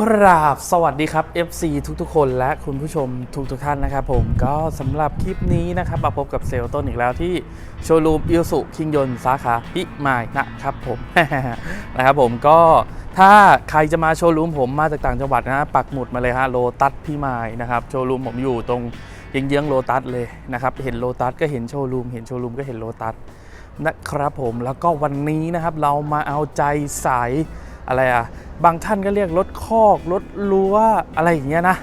กราบสวัสดีครับ FC ทุกๆ คนและคุณผู้ชมทุกๆท่านนะครับผมก็สำหรับคลิปนี้นะครับมาพบกับเซลล์ต้นอีกแล้วที่โชว์รูมอิลสุคิงยนสาขาพิมายนะครับผมนะครับผมก็ถ้าใครจะมาโชว์รูมผมมาจากต่างจังหวัดนะปักหมุดมาเลยฮะโลตัสพิมายนะครับโชว์รูมผมอยู่ตรงเยื้องๆโลตัสเลยนะครับเห็นโลตัสก็เห็นโชว์รูมเห็นโชว์รูมก็เห็นโลตัสนะครับผมแล้วก็วันนี้นะครับเรามาเอาใจสาย อะไรอะบางท่านก็เรียกรถคอกรถรั้วอะไรอย่างเงี้ยนะ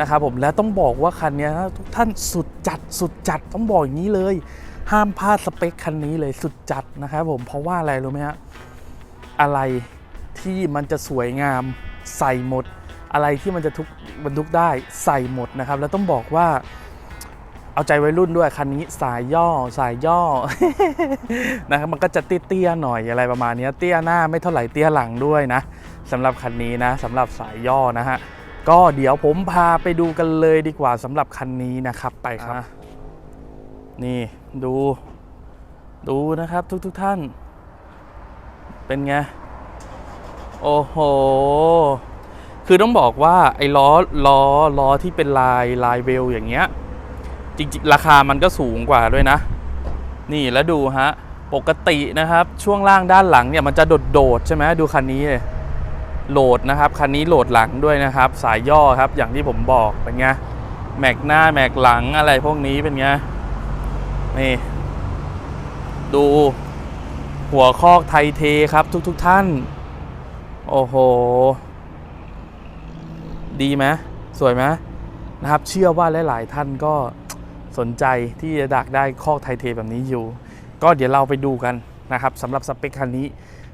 นะครับผมและต้องบอกว่าคันนี้ทุกท่านสุดจัดสุดจัดต้องบอกอย่างนี้เลย ห้ามพลาดสเปคคันนี้เลยสุดจัดนะครับผมเพราะว่าอะไรรู้ไหมฮะอะไรที่มันจะสวยงามใส่หมด อะไรที่มันจะทุกบรรทุกได้ใส่หมดนะครับ แล้วต้องบอกว่า เอาใจวัยรุ่นด้วยคันนี้สายย่อสายย่อนะครับมันก็จะเตี้ยๆหน่อยอะไรประมาณเนี้ยเตี้ยหน้าไม่เท่าไหร่เตี้ยหลังด้วยนะสำหรับคันนี้นะสำหรับสายย่อนะฮะก็เดี๋ยวผมพาไปดูกันเลยดีกว่าสำหรับคันนี้นะครับไปครับ นี่ดู ดูนะครับทุกๆทท่าน เป็นไง โอ้โห คือต้องบอกว่าไอ้ล้อล้อล้อที่เป็นลายลายเวลอย่างเงี้ย จริงๆ ราคามันก็สูงกว่าด้วยนะ นี่แล้วดูฮะ ปกตินะครับ ช่วงล่างด้านหลังเนี่ยมันจะโดดๆใช่ไหมดูคันนี้เลยโหลดนะครับ คันนี้โหลดหลังด้วยนะครับ สายย่อครับ อย่างที่ผมบอกเป็นไงแม็กหน้าแม็กหลังอะไรพวกนี้เป็นไงนี่ดูหัวคอกไทยเทครับทุกๆทท่าน โอ้โห ดีไหมสวยไหมนะครับ เชื่อว่าหลาย ๆ ท่านก็ สนใจที่จะดักได้คอกไทเทแบบนี้อยู่ ก็เดี๋ยวเราไปดูกันนะครับสำหรับสเปคคันนี้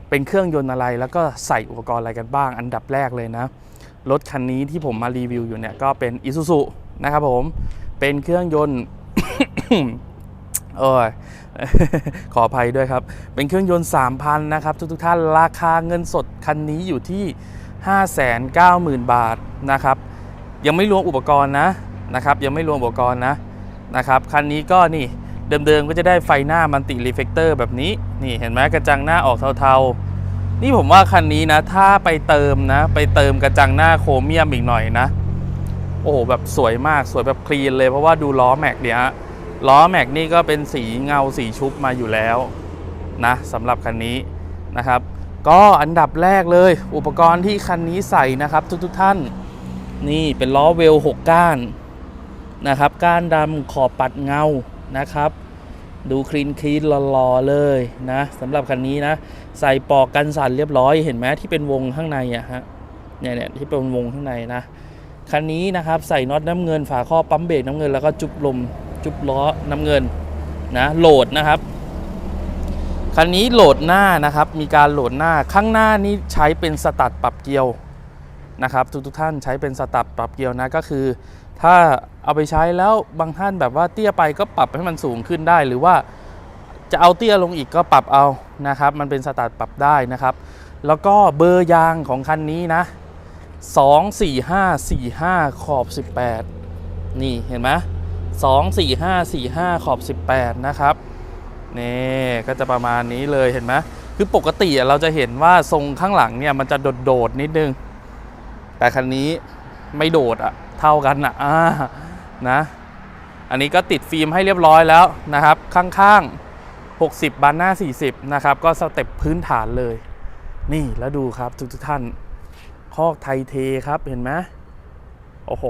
เป็นเครื่องยนต์อะไรแล้วก็ใส่อุปกรณ์อะไรกันบ้าง อันดับแรกเลยนะ รถคันนี้ที่ผมมารีวิวอยู่เนี่ยก็เป็น Isuzu นะครับผม เป็นเครื่องยนต์โอ้ยขออภัยด้วยครับ เป็นเครื่องยนต์ 3,000 นะครับ ทุกๆท่านราคาเงินสดคันนี้อยู่ที่ 590,000 บาทนะครับ ยังไม่รวมอุปกรณ์นะนะครับ ยังไม่รวมอุปกรณ์นะ นะครับคันนี้ก็นี่เดิมๆก็จะได้ไฟหน้ามันติรีเฟกเตอร์แบบนี้นี่เห็นไหมกระจังหน้าออกเทาๆ นี่ผมว่าคันนี้นะ ถ้าไปเติมนะ ไปเติมกระจังหน้าโครเมียมอีกหน่อยนะ โอ้โหแบบสวยมากสวยแบบคลีนเลยเพราะว่าดูล้อแม็กเนี่ยฮะล้อแม็กนี่ก็เป็นสีเงาสีชุบมาอยู่แล้วนะสำหรับคันนี้นะครับ ก็อันดับแรกเลย อุปกรณ์ที่คันนี้ใส่นะครับ ทุกๆท่าน นี่เป็นล้อเวล 6 ก้าน นะครับ ก้านดำขอบปัดเงานะครับ ดูคลีนคลีนหล่อๆเลยนะสำหรับคันนี้นะ ใส่ปอกกันสั่นเรียบร้อยเห็นไหมที่เป็นวงข้างในอะฮะเนี่ยเนี่ยที่เป็นวงข้างในนะคันนี้นะครับใส่น็อตน้ำเงินฝาข้อปั๊มเบรกน้ำเงินแล้วก็จุบลมจุบล้อน้ำเงินนะโหลดนะครับคันนี้โหลดหน้านะครับมีการโหลดหน้าข้างหน้านี้ใช้เป็นสตัดปรับเกียวนะครับทุกๆท่านใช้เป็นสตัดปรับเกียวนะก็คือ ถ้าเอาไปใช้แล้วบางท่านแบบว่าเตี้ยไปก็ปรับให้มันสูงขึ้นได้ หรือว่าจะเอาเตี้ยลงอีกก็ปรับเอานะครับ มันเป็นสตาร์ทปรับได้นะครับ แล้วก็เบอร์ยางของคันนี้นะ 2 4 5 4 5 ขอบ 18 นี่เห็นไหม2 4 5 4 5 ขอบ 18 นะครับนี่ก็จะประมาณนี้เลยเห็นไหมคือปกติเราจะเห็นว่าทรงข้างหลังเนี่ยมันจะโดดๆนิดนึง แต่คันนี้ไม่โดดอะ เท่ากันอะอ่านะอันนี้ก็ติดฟิล์มให้เรียบร้อยแล้วนะครับ ข้างๆ 60 บานหน้า 40 นะครับ ก็สเต็ปพื้นฐานเลย นี่แล้วดูครับทุกทุกๆท่าน คอกไทยเทครับเห็นไหมโอ้โห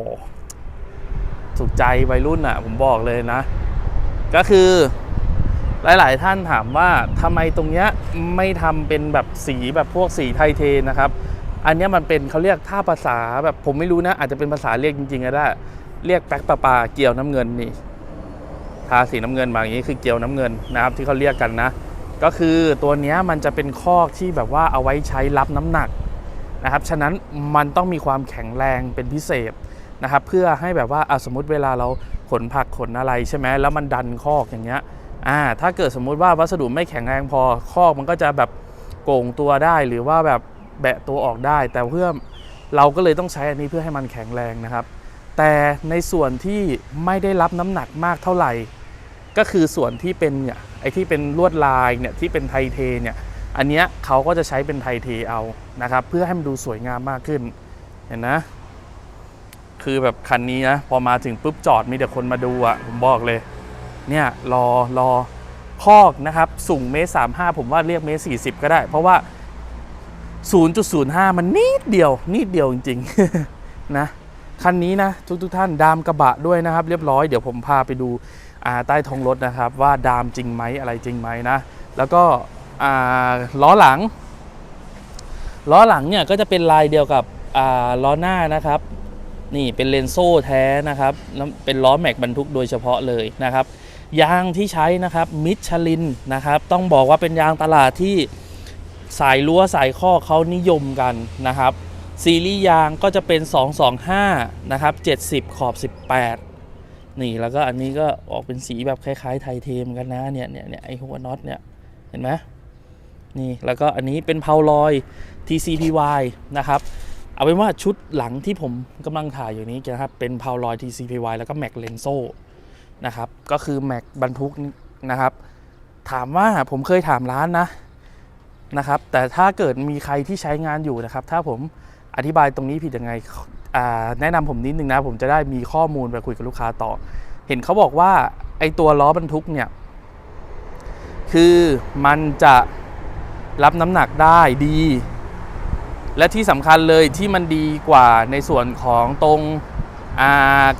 ถูกใจวัยรุ่นอะผมบอกเลยนะ ก็คือหลาย ๆ ท่านถามว่าทำไมตรงเนี้ยไม่ทำเป็นแบบสีแบบพวกสีไทยเทนะครับ อันนี้มันเป็นเขาเรียกท่าภาษาแบบผมไม่รู้นะ อาจจะเป็นภาษาเรียกจริงๆก็ได้ เรียกแป๊กปลาปลาเกี่ยวน้ำเงินนี่ทาสีน้ำเงินมาอย่างนี้คือเกี่ยวน้ำเงินนะครับ ที่เขาเรียกกันนะ ก็คือตัวนี้มันจะเป็นคอกที่แบบว่าเอาไว้ใช้รับน้ำหนักนะครับ ฉะนั้นมันต้องมีความแข็งแรงเป็นพิเศษนะครับ เพื่อให้แบบว่าอะสมมติเวลาเราขนผักขนอะไรใช่ไหมแล้วมันดันคอกอย่างเงี้ยอ่าถ้าเกิดสมมุติว่าวัสดุไม่แข็งแรงพอคอกมันก็จะแบบโก่งตัวได้หรือว่าแบบ แบะตัวออกได้ แต่เพื่อเราก็เลยต้องใช้อันนี้เพื่อให้มันแข็งแรงนะครับ แต่ในส่วนที่ไม่ได้รับน้ำหนักมากเท่าไหร่ ก็คือส่วนที่เป็นเนี่ยไอ้ที่เป็นลวดลายเนี่ยที่เป็นไทเทเนี่ยอันเนี้ยเขาก็จะใช้เป็นไทเทเอานะครับ เพื่อให้มันดูสวยงามมากขึ้นเห็นนะคือแบบคันนี้นะพอมาถึงปุ๊บจอดมีแต่คนมาดูอะ่ะผมบอกเลย เนี่ยรอรอคอกนะครับ สูงเมตรสามห้าผมว่าเรียกเมตรสี่สิบก็ได้ เพราะว่า 0.05 มันนิดเดียว นิดเดียวจริงๆนะคันนี้นะทุกทุกๆท่านดามกระบะด้วยนะครับ เรียบร้อยเดี๋ยวผมพาไปดูใต้ท้องรถนะครับ ว่าดามจริงไหมอะไรจริงไหมนะ แล้วก็ล้อหลัง ล้อหลังเนี่ยก็จะเป็นลายเดียวกับล้อหน้านะครับ นี่เป็นเลนโซ่แท้นะครับแล้วเป็นล้อแม็กบรรทุกโดยเฉพาะเลยนะครับ ยางที่ใช้นะครับมิชลินนะครับ ต้องบอกว่าเป็นยางตลาดที่ สายรั้วสายข้อเขานิยมกันนะครับ ซีรีส์ยางก็จะเป็น 225 นะครับ 70 ขอบ 18 นี่แล้วก็อันนี้ก็ออกเป็นสีแบบคล้ายๆ ไทเทมกันนะเนี่ยเนี่ยเนี่ยไอหัวน็อตเนี่ยเห็นไหมนี่แล้วก็อันนี้เป็นเพาลอย TCPY นะครับเอาเป็นว่าชุดหลังที่ผมกำลังถ่ายอยู่นี้นะครับเป็นเพาลอย TCPY แล้วก็แม็กเลนโซนะครับก็คือแม็กบรรทุกนะครับถามว่าผมเคยถามร้านนะ นะครับ แต่ถ้าเกิดมีใครที่ใช้งานอยู่นะครับ ถ้าผมอธิบายตรงนี้ผิดยังไงแนะนำผมนิดนึงนะ ผมจะได้มีข้อมูลไปคุยกับลูกค้าต่อ เห็นเขาบอกว่าไอตัวล้อบรรทุกเนี่ย คือมันจะรับน้ำหนักได้ดี และที่สำคัญเลยที่มันดีกว่าในส่วนของตรง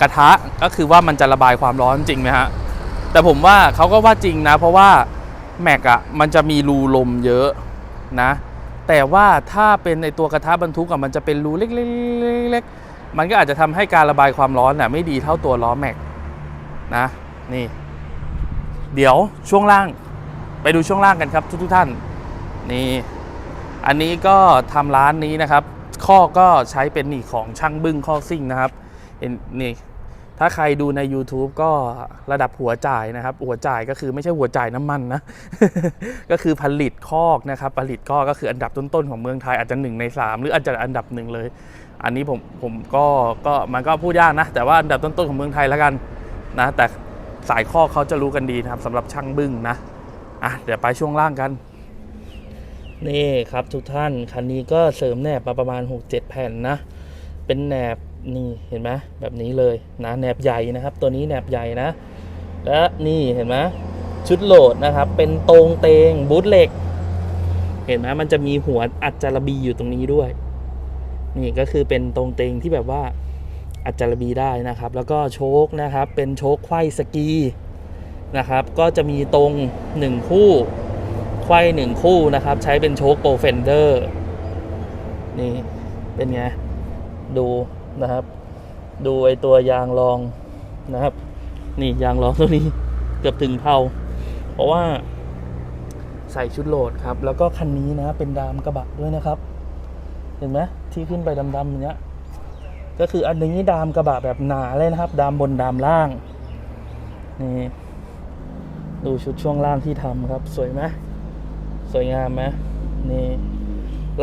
กระทะก็คือว่ามันจะระบายความร้อนจริงไหมฮะ แต่ผมว่าเขาก็ว่าจริงนะ เพราะว่าแม็กอะมันจะมีรูลมเยอะ นะแต่ว่าถ้าเป็นในตัวกระทะบรรทุกอะมันจะเป็นรูเล็กๆๆๆมันก็อาจจะทำให้การระบายความร้อนน่ะไม่ดีเท่าตัวล้อแม็กนะนี่ เดี๋ยวช่วงล่าง ไปดูช่วงล่างกันครับทุกท่านนี่ อันนี้ก็ทำร้านนี้นะครับ ข้อก็ใช้เป็นนี่ของช่างบึ้งข้อซิ่งนะครับนี่ ถ้าใครดูใน YouTube ก็ระดับหัวจ่ายนะครับ หัวจ่ายก็คือไม่ใช่หัวจ่ายน้ำมันนะ ก็คือผลิตคอกนะครับ ผลิตคอกก็คืออันดับต้นๆของเมืองไทยอาจจะหนึ่งในสามหรืออาจจะอันดับหนึ่งเลย อันนี้ผมผมก็ก็มันก็พูดยากนะ แต่ว่าอันดับต้นๆของเมืองไทยแล้วกันนะ แต่สายคอกเขาจะรู้กันดีนะครับสำหรับช่างบึ้งนะอะเดี๋ยวไปช่วงล่างกันนี่ครับทุกท่านคันนี้ก็เสริมแนบมาประมาณ 6-7 แผ่นนะ เป็นแหนบนี่เห็นไหมแบบนี้เลยนะแหนบใหญ่นะครับ ตัวนี้แหนบใหญ่นะ และนี่เห็นไหมชุดโหลดนะครับ เป็นตรงเตงบูทเหล็ก เห็นไหมมันจะมีหัวอัดจารบีอยู่ตรงนี้ด้วย นี่ก็คือเป็นตรงเตงที่แบบว่าอัดจารบีได้นะครับ แล้วก็โชคนะครับ เป็นโชคไขว้สกีนะครับ ก็จะมีตรงหนึ่งคู่ไขว้หนึ่งคู่นะครับ ใช้เป็นโชคโปรเฟนเดอร์นี่เป็นไง ดูนะครับ ดูไอตัวยางรองนะครับ นี่ยางรองตัวนี้เกือบถึงเผาเพราะว่าใส่ชุดโหลดครับ แล้วก็คันนี้นะเป็นดามกระบะด้วยนะครับ เห็นไหมที่ขึ้นไปดำๆอย่างเนี้ยก็คืออันนี้ดามกระบะแบบหนาเลยนะครับ ดามบนดามล่างนี่ดูชุดช่วงล่างที่ทำครับ สวยไหมสวยงามไหมนี่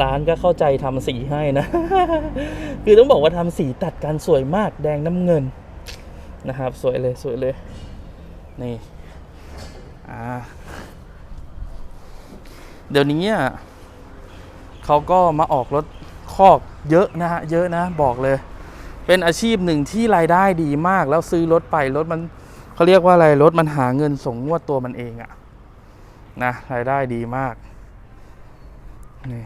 ร้านก็เข้าใจทำสีให้นะ คือต้องบอกว่าทำสีตัดกันสวยมากแดงน้ำเงินนะครับ สวยเลยสวยเลย นี่อ่าเดี๋ยวนี้อะเขาก็มาออกรถคอกเยอะนะฮะเยอะนะบอกเลย เป็นอาชีพหนึ่งที่รายได้ดีมากแล้วซื้อรถไปรถมันเขาเรียกว่าอะไรรถมันหาเงินส่งงวดตัวมันเองอะนะรายได้ดีมากนี่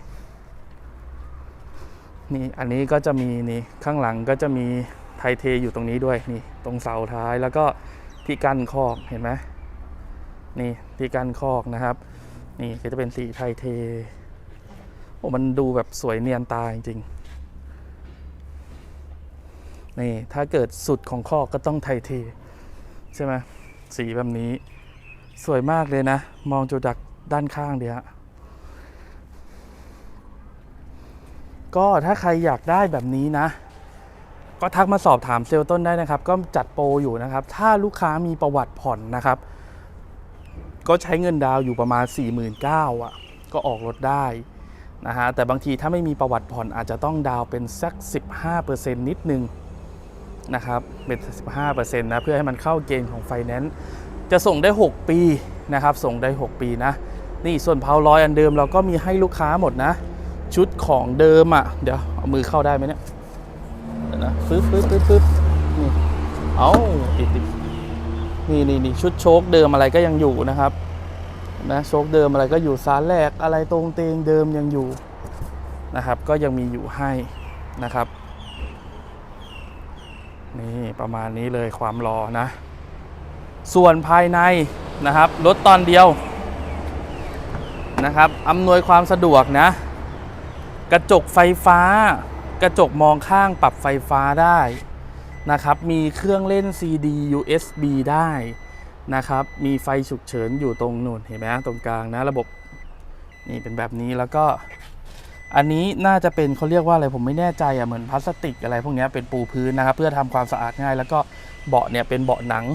นี่อันนี้ก็จะมีนี่ข้างหลังก็จะมีไทเทอยู่ตรงนี้ด้วยนี่ตรงเสาท้ายแล้วก็ที่กั้นคอกเห็นไหมนี่ที่กั้นคอกนะครับ นี่ก็จะเป็นสีไทเทโอ้มันดูแบบสวยเนียนตาจริงๆนี่ถ้าเกิดสุดของคอกก็ต้องไทเทใช่ไหมสีแบบนี้สวยมากเลยนะ มองจากด้านข้างเดียว ก็ถ้าใครอยากได้แบบนี้นะ ก็ทักมาสอบถามเซลล์ต้นได้นะครับ ก็จัดโปรอยู่นะครับ ถ้าลูกค้ามีประวัติผ่อนนะครับ ก็ใช้เงินดาวน์อยู่ประมาณ 4 9 0 0 0อะก็ออกรถได้นะฮะแต่บางทีถ้าไม่มีประวัติผ่อนอาจจะต้องดาวน์เป็นสัก 15%นิดนึงนะครับเป็น15%นะเพื่อให้มันเข้าเกณฑ์ของไฟแนนซ์จะส่งได้ 6 ปีนะครับ ส่งได้ 6 ปีนะ นี่ส่วนเพาร้อยอันเดิมเราก็มีให้ลูกค้าหมดนะ ชุดของเดิมอะ เดี๋ยวเอามือเข้าได้ไหมเนี่ยเดี๋ยวนะปึ๊บปึ๊บปึ๊บปึ๊บนี่เอาติดติดนี่นี่นี่ชุดโชคเดิมอะไรก็ยังอยู่นะครับนะโชคเดิมอะไรก็อยู่สารแหลกอะไรตรงเตงเดิมยังอยู่นะครับ ก็ยังมีอยู่ให้นะครับนี่ประมาณนี้เลยความรอนะ ส่วนภายในนะครับรถตอนเดียวนะครับอำนวยความสะดวกนะ กระจกไฟฟ้า กระจกมองข้างปรับไฟฟ้าได้นะครับ มีเครื่องเล่น CD USB ได้นะครับ มีไฟฉุกเฉินอยู่ตรงนู่นเห็นไหมตรงกลางนะระบบนี่เป็นแบบนี้แล้วก็ อันนี้น่าจะเป็นเขาเรียกว่าอะไรผมไม่แน่ใจอะเหมือนพลาสติกอะไรพวกนี้เป็นปูพื้นนะครับ เพื่อทำความสะอาดง่าย แล้วก็เบาะเนี่ยเป็นเบาะหนัง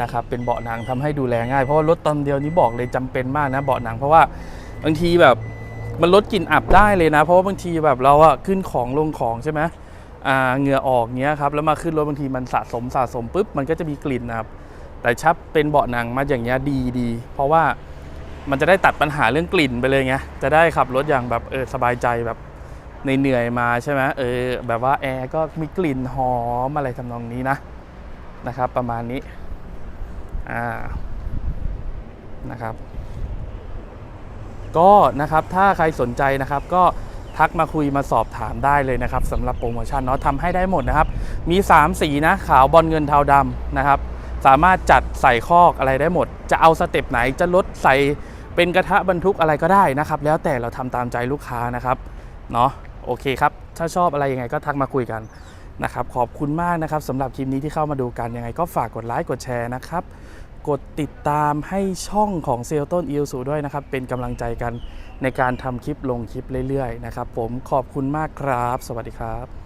นะครับ เป็นเบาะหนังทำให้ดูแลง่ายเพราะว่ารถตอนเดียวนี้บอกเลยจำเป็นมากนะเบาะหนังเพราะว่าบางทีแบบ มันลดกลิ่นอับได้เลยนะ เพราะว่าบางทีแบบเราอะขึ้นของลงของใช่ไหมอ่าเหงื่อออกเงี้ยครับแล้วมาขึ้นรถบางทีมันสะสมสะสมปุ๊บมันก็จะมีกลิ่นนะครับแต่ชับเป็นเบาะหนังมาอย่างเงี้ยดีดีเพราะว่ามันจะได้ตัดปัญหาเรื่องกลิ่นไปเลยไงจะได้ขับรถอย่างแบบเออสบายใจแบบในเหนื่อยมาใช่ไหมเออแบบว่าแอร์ก็มีกลิ่นหอมอะไรทำนองนี้นะนะครับ ประมาณนี้อ่านะครับ ก็นะครับถ้าใครสนใจนะครับก็ทักมาคุยมาสอบถามได้เลยนะครับสำหรับโปรโมชั่นเนาะทำให้ได้หมดนะครับ มี 3 สีนะขาวบอลเงินเทาดำนะครับ สามารถจัดใส่คอกอะไรได้หมด จะเอาสเต็ปไหนจะลดใส่เป็นกระทะบรรทุกอะไรก็ได้นะครับ แล้วแต่เราทำตามใจลูกค้านะครับเนาะโอเคครับ ถ้าชอบอะไรยังไงก็ทักมาคุยกันนะครับ ขอบคุณมากนะครับสำหรับคลิปนี้ที่เข้ามาดูกันยังไง ก็ฝากกดไลค์กดแชร์นะครับ กดติดตามให้ช่องของเซลต้นอิลสูด้วยนะครับ เป็นกำลังใจกันในการทำคลิปลงคลิปเรื่อยๆนะครับ ผมขอบคุณมากครับ สวัสดีครับ